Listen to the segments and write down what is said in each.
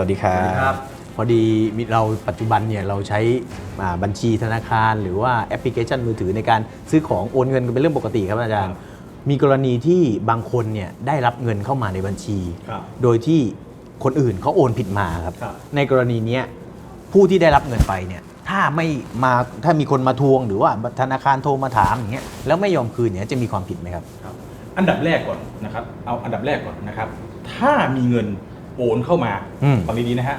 วัสดีครัสวัสดีครับบพอดีมีเราปัจจุบันเนี่ยเราใช้อ่าบัญชีธนาคาร หรือว่าแอปพลิเคชันมือถือในการซื้อของโอนเงินกันเป็นเรื่องปกติครับอาจารย์ มีกรณีที่บางคนเนี่ยได้รับเงินเข้ามาในบัญชี ครับโดยที่คนอื่นเขาโอนผิดมาครับ ครับ ในกรณีเนี้ยผู้ที่ได้รับเงินไปเนี่ยถ้าไม่มาถ้ามีคนมาทวง หรือว่าธนาคารโทรมาถามอย่างเงี้ยแล้วไม่ยอมคืนเนี่ยจะมีความผิดไหมครับ ครับอันดับแรกก่อนนะครับ เอาอันดับแรกก่อนนะครับ ถ้ามีเงิน โอนเข้ามาอืม ฟังดีๆนะฮะ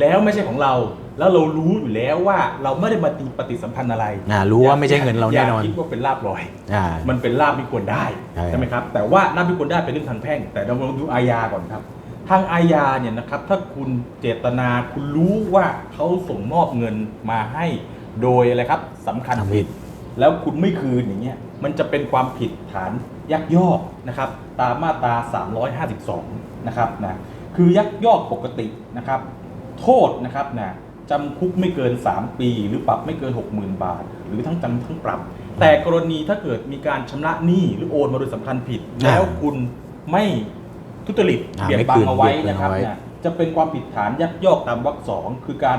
แล้วไม่ใช่ของเราแล้วเรารู้อยู่แล้วว่าเราไม่ได้มาตีปฏิสัมพันธ์อะไรอ่ารู้ว่าไม่ใช่เงินเราแน่นอน ย่าคิดว่าเป็นลาบลอย อ่า มันเป็นลาบที่ควรได้ใช่ไหมครับ แต่ว่าลาบที่ควรได้เป็นเรื่องทางแพ่ง แต่เรามาดูอาญาก่อนครับ ทางอาญาเนี่ยนะครับ ถ้าคุณเจตนาคุณรู้ว่าเขาส่งมอบเงินมาให้ โดยอะไรครับสำคัญทำผิดแล้วคุณไม่คืนอย่างเงี้ยมันจะเป็นความผิดฐานยักยอกนะครับ ตามมาตรา 352 นะครับนะ คือยักยอกปกตินะครับ โทษนะครับนะจำคุกไม่เกิน 3 ปี หรือปรับไม่เกิน 60,000 บาท หรือทั้งจำทั้งปรับ แต่กรณีถ้าเกิดมีการชำระหนี้หรือโอนมาโดยสำคัญผิดอ่าแล้วคุณไม่ทุจริตอ่าเบียดไม่บังคืนเอาไว้เบียดบังนะครับเอาไว้นะจะเป็นความผิดฐานยักยอกตามวรรคสองคือการ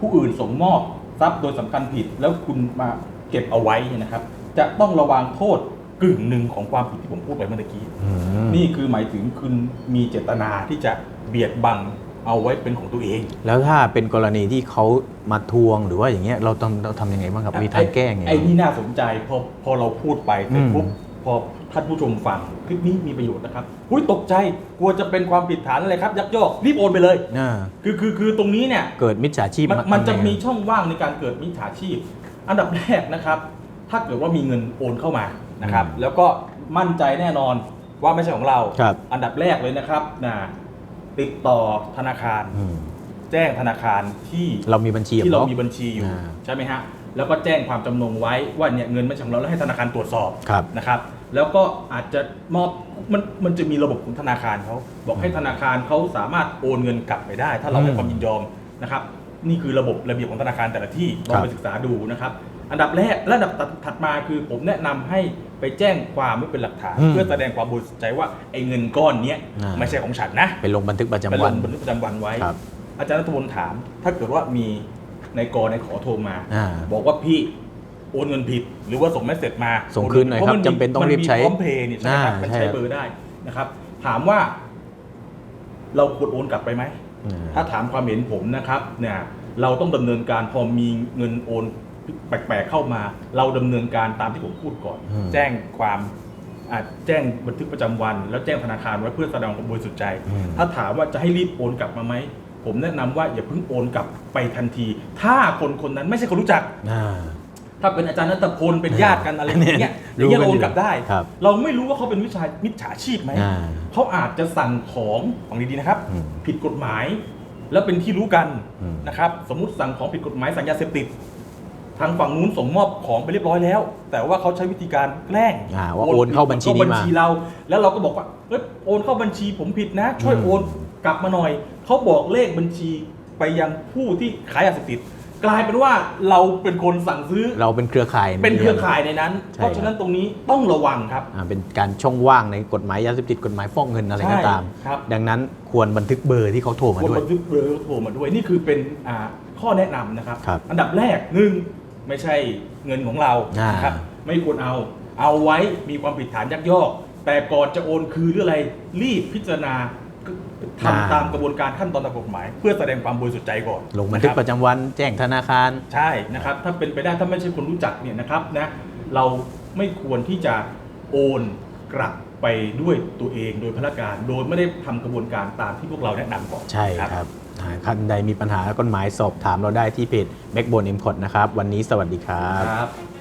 ผู้อื่นส่งมอบทรัพย์โดยสำคัญผิด แล้วคุณมาเก็บเอาไว้เนี่ยนะครับ จะต้องระวังโทษกึ่งหนึ่งของความผิดที่ผมพูดไปเมื่อกี้อืมนี่คือหมายถึงคุณมีเจตนาที่จะ เบียดบังเอาไว้เป็นของตัวเอง แล้วถ้าเป็นกรณีที่เขามาทวงหรือว่าอย่างเงี้ยเราต้องเราทำยังไงบ้างครับมีทางแก้ไงไอ้นี่น่าสนใจพอพอเราพูดไปเสร็จอืมปุ๊บพอท่านผู้ชมฟังคลิปนี้มีประโยชน์นะครับอุ้ยตกใจกลัวจะเป็นความผิดฐานอะไรครับ ยักยอกรีบโอนไปเลยอ่าคือคือคือตรงนี้เนี่ยเกิดมิจฉาชีพมันามันจะทำยังไงมีช่องว่างในการเกิดมิจฉาชีพ อันดับแรกนะครับ ถ้าเกิดว่ามีเงินโอนเข้ามานะครับ แล้วก็มั่นใจแน่นอนว่าไม่ใช่ของเราครับอันดับแรกเลยนะครับนะ ติดต่อธนาคาร อืม แจ้งธนาคารที่เรามีบัญชีที่เราของมีบัญชีอยู่อ่า ใช่ไหมฮะแล้วก็แจ้งความจำนงไว้ว่าเนี่ยเงินไม่ใช่ของเราแล้วให้ธนาคารตรวจสอบครับ นะครับ แล้วก็อาจจะมอบมันมันจะมีระบบของธนาคารเขาบอกให้ธนาคารเขาสามารถโอนเงินกลับไปได้ ถ้าเราให้อืมความยินยอมนะครับ นี่คือระบบระเบียบของธนาคารแต่ละที่ลองครับไปศึกษาดูนะครับ อันดับแรกและอันดับถัดมาคือผมแนะนำให้ไปแจ้งความไว้เป็นหลักฐาน เพื่อแสดงความบริสุทธิ์ใจว่าไอ้เงินก้อนเนี้ยอ่าไม่ใช่ของฉันนะไปลงบันทึกประจำไปลวันงบันทึกประจำวันไว้ครับอาจารย์รัตพลถาม ถ้าเกิดว่ามีในกรในขอโทรมาอ่าบอกว่าพี่โอนเงินผิด หรือว่าส่งเมสเซจมาส่งคืนหน่อยครับพาะมัมีจำเป็นต้องรีบใช้มันมีพร้อมเพย์นี่ใช่ไหมครับอ่ามันใช่ใช้ครับเบอร์ได้นะครับ ถามว่า เราควรโอนกลับไปไหมอืมถ้าถามความเห็นผมนะครับ เนี่ย เราต้องดำเนินการพอมีเงินโอน แปลกๆเข้ามา เราดำเนินการตามที่ผมพูดก่อนอืมแจ้งความอ่าแจ้งบันทึกประจำวัน แล้วแจ้งธนาคารไว้เพื่อแสดงความบริสุทธิ์ใจอืมถ้าถามว่าจะให้รีบโอนกลับมาไหมผมแนะนำว่าอย่าเพิ่งโอนกลับไปทันที ถ้าคนคนนั้นไม่ใช่คนรู้จักอ่าถ้าเป็นอาจารย์นัตพลเป็นญาติกันอะไรอย่างเงี้ยอรู้ย่างเงี้ยกันเราโอนกลับได้ครับเราไม่รู้ว่าเขาเป็นวิชามิจฉาชีพไหมอ่าเขาอาจจะสั่งของของดีๆนะครับอืมผิดกฎหมาย แล้วเป็นที่รู้กันอืมนะครับ สมมุติสั่งของผิดกฎหมายสั่งยาเสพติด ทางฝั่งนู้นส่งมอบของไปเรียบร้อยแล้ว แต่ว่าเขาใช้วิธีการแกล้งอ่าว่าโอนเข้าบัญชีนี้เข้าบัญมาชีเรา แล้วเราก็บอกว่าเอ้ยโอนเข้าบัญชีผมผิดนะ ช่วยอืมโอนกลับมาหน่อย เขาบอกเลขบัญชีไปยังผู้ที่ขายยาเสพติดกลายเป็นว่าเราเป็นคนสั่งซื้อ เราเป็นเครือข่ายเป็นเครือข่ายในนั้นใช่เพราะฉะนั้นตรงนี้ต้องระวังครับ อ่าเป็นการช่องว่างในกฎหมายยาเสพติดกฎหมายฟอกเงินอะไรก็ตาม ใช่ครับ ดังนั้นควรบันทึกเบอร์ที่เขาโทรมาควรด้วย บันทึกเบอร์โทรมาด้วยนี่คือเป็นอ่าข้อแนะนำนะครับ ครับอันดับแรกหนึ่ง ไม่ใช่เงินของเราอ่านนะครับไม่ควรเอา เอาไว้มีความผิดฐานยักยอก แต่ก่อนจะโอนคืนหรืออะไรรีบพิจารณาทำตามกระบวนการขั้นตอนตามกฎหมาย เพื่อแสดงความบริสุทธิ์ใจก่อนลงบันทึกะคปรับระจำวันแจ้งธนาคาร ใช่นะครับถ้าเป็นไปได้ถ้าไม่ใช่คนรู้จักเนี่ยนะครับนะเราไม่ควรที่จะโอนกลับไปด้วยตัวเองโดยพนักงานโดยไม่ได้ทำกระบวนการตามที่พวกเราแนะนำก่อน ใช่ครับอ่า ท่านใดมีปัญหากฎหมายสอบถามเราได้ที่เพจ Backbone Import นะครับ วันนี้สวัสดีครับ ครับ